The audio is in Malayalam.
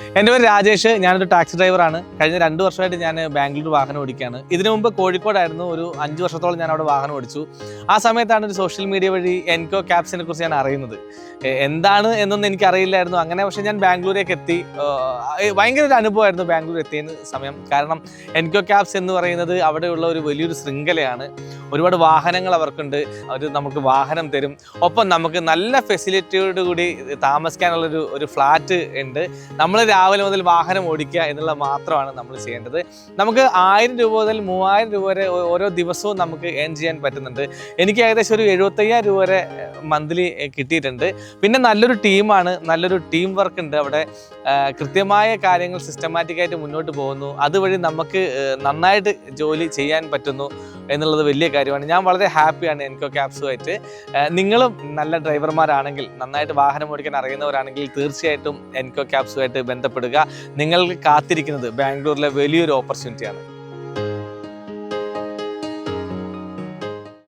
എന്റെ പേര് രാജേഷ് ഞാനൊരു ടാക്സി ഡ്രൈവറാണ്. കഴിഞ്ഞ രണ്ട് വർഷമായിട്ട് ഞാൻ ബാംഗ്ലൂർ വാഹനം ഓടിക്കുകയാണ്. ഇതിനു മുമ്പ് കോഴിക്കോടായിരുന്നു ഒരു അഞ്ച് വർഷത്തോളം ഞാൻ അവിടെ വാഹനം ഓടിച്ചു. ആ സമയത്താണ് ഒരു സോഷ്യൽ മീഡിയ വഴി എൻകോ ക്യാബ്സിനെ കുറിച്ച് ഞാൻ അറിയുന്നത്. എന്താണ് എന്നൊന്നും എനിക്ക് അറിയില്ലായിരുന്നു അങ്ങനെ പക്ഷേ ഞാൻ ബാംഗ്ലൂരേക്ക് എത്തി. ഭയങ്കര ഒരു അനുഭവമായിരുന്നു ബാംഗ്ലൂർ എത്തിയതിന് സമയം. കാരണം എൻകോ ക്യാബ്സ് എന്ന് പറയുന്നത് അവിടെയുള്ള ഒരു വലിയൊരു ശൃംഖലയാണ്. ഒരുപാട് വാഹനങ്ങൾ അവർക്കുണ്ട്. അവർ നമുക്ക് വാഹനം തരും. ഒപ്പം നമുക്ക് നല്ല ഫെസിലിറ്റിയോട് കൂടി താമസിക്കാനുള്ളൊരു ഒരു ഫ്ലാറ്റ് ഉണ്ട്. നമ്മൾ രാവിലെ മുതൽ വാഹനം ഓടിക്കുക എന്നുള്ളത് മാത്രമാണ് നമ്മൾ ചെയ്യേണ്ടത്. നമുക്ക് ആയിരം രൂപ മുതൽ മൂവായിരം രൂപ വരെ ഓരോ ദിവസവും നമുക്ക് ഏൺ ചെയ്യാൻ പറ്റുന്നുണ്ട്. എനിക്ക് ഏകദേശം ഒരു എഴുപത്തയ്യായിരം രൂപ വരെ മന്ത്ലി കിട്ടിയിട്ടുണ്ട്. പിന്നെ നല്ലൊരു ടീമാണ് നല്ലൊരു ടീം വർക്ക് ഉണ്ട് അവിടെ. കൃത്യമായ കാര്യങ്ങൾ സിസ്റ്റമാറ്റിക്കായിട്ട് മുന്നോട്ട് പോകുന്നു. അതുവഴി നമുക്ക് നന്നായിട്ട് ജോലി ചെയ്യാൻ പറ്റുന്നു. എന്നുള്ളത് വലിയ കാര്യമാണ്. ഞാൻ വളരെ ഹാപ്പിയാണ് എൻകോ ക്യാബ്സുമായിട്ട്. നിങ്ങളും നല്ല ഡ്രൈവർമാരാണെങ്കിൽ നന്നായിട്ട് വാഹനം ഓടിക്കാൻ അറിയുന്നവരാണെങ്കിൽ തീർച്ചയായിട്ടും എൻകോ ക്യാബ്സുമായിട്ട് ബന്ധപ്പെടുക. നിങ്ങൾക്ക് കാത്തിരിക്കുന്നത് ബാംഗ്ലൂരിലെ വലിയൊരു ഓപ്പർച്യൂണിറ്റിയാണ്